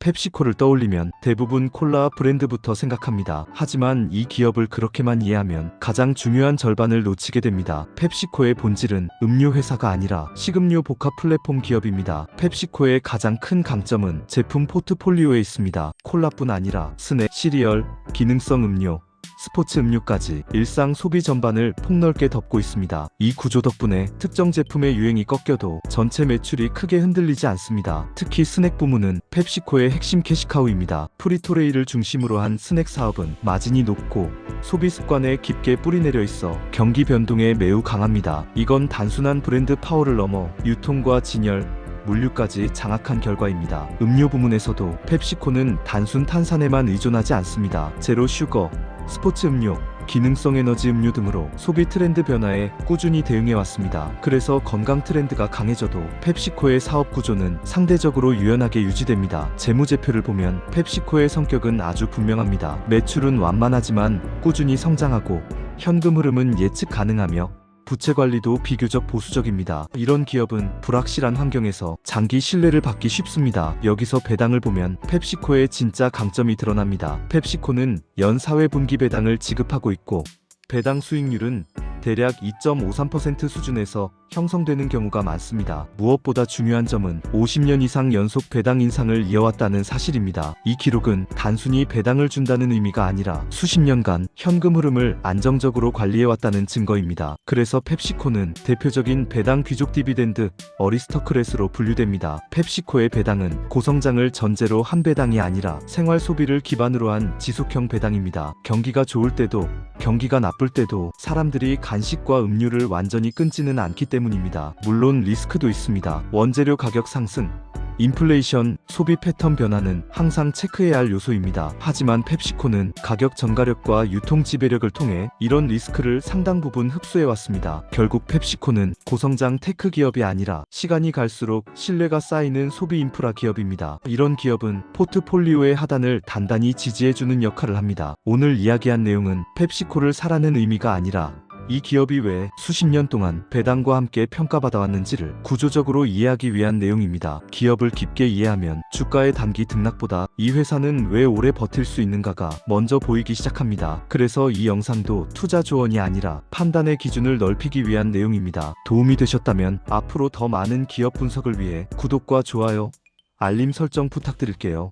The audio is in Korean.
펩시코를 떠올리면 대부분 콜라 브랜드부터 생각합니다. 하지만 이 기업을 그렇게만 이해하면 가장 중요한 절반을 놓치게 됩니다. 펩시코의 본질은 음료 회사가 아니라 식음료 복합 플랫폼 기업입니다. 펩시코의 가장 큰 강점은 제품 포트폴리오에 있습니다. 콜라뿐 아니라 스낵, 시리얼, 기능성 음료, 스포츠 음료까지 일상 소비 전반을 폭넓게 덮고 있습니다. 이 구조 덕분에 특정 제품의 유행이 꺾여도 전체 매출이 크게 흔들리지 않습니다. 특히 스낵 부문은 펩시코의 핵심 캐시카우입니다. 프리토레이를 중심으로 한 스낵 사업은 마진이 높고 소비 습관에 깊게 뿌리내려 있어 경기 변동에 매우 강합니다. 이건 단순한 브랜드 파워를 넘어 유통과 진열, 물류까지 장악한 결과입니다. 음료 부문에서도 펩시코는 단순 탄산에만 의존하지 않습니다. 제로 슈거, 스포츠 음료, 기능성 에너지 음료 등으로 소비 트렌드 변화에 꾸준히 대응해 왔습니다. 그래서 건강 트렌드가 강해져도 펩시코의 사업 구조는 상대적으로 유연하게 유지됩니다. 재무제표를 보면 펩시코의 성격은 아주 분명합니다. 매출은 완만하지만 꾸준히 성장하고 현금 흐름은 예측 가능하며 부채 관리도 비교적 보수적입니다. 이런 기업은 불확실한 환경에서 장기 신뢰를 받기 쉽습니다. 여기서 배당을 보면 펩시코의 진짜 강점이 드러납니다. 펩시코는 연 4회 분기 배당을 지급하고 있고 배당 수익률은 대략 2.53% 수준에서 형성되는 경우가 많습니다. 무엇보다 중요한 점은 50년 이상 연속 배당 인상을 이어왔다는 사실입니다. 이 기록은 단순히 배당을 준다는 의미가 아니라 수십 년간 현금 흐름을 안정적으로 관리해왔다는 증거입니다. 그래서 펩시코는 대표적인 배당 귀족 디비덴드 어리스터크렛으로 분류됩니다. 펩시코의 배당은 고성장을 전제로 한 배당이 아니라 생활 소비를 기반으로 한 지속형 배당입니다. 경기가 좋을 때도 경기가 나쁠 때도 사람들이 간식과 음료를 완전히 끊지는 않기 때문입니다. 물론 리스크도 있습니다. 원재료 가격 상승, 인플레이션, 소비 패턴 변화는 항상 체크해야 할 요소입니다. 하지만 펩시코는 가격 전가력과 유통 지배력을 통해 이런 리스크를 상당 부분 흡수해 왔습니다. 결국 펩시코는 고성장 테크 기업이 아니라 시간이 갈수록 신뢰가 쌓이는 소비 인프라 기업입니다. 이런 기업은 포트폴리오의 하단을 단단히 지지해주는 역할을 합니다. 오늘 이야기한 내용은 펩시코를 사라는 의미가 아니라 이 기업이 왜 수십 년 동안 배당과 함께 평가받아왔는지를 구조적으로 이해하기 위한 내용입니다. 기업을 깊게 이해하면 주가의 단기 등락보다 이 회사는 왜 오래 버틸 수 있는가가 먼저 보이기 시작합니다. 그래서 이 영상도 투자 조언이 아니라 판단의 기준을 넓히기 위한 내용입니다. 도움이 되셨다면 앞으로 더 많은 기업 분석을 위해 구독과 좋아요, 알림 설정 부탁드릴게요.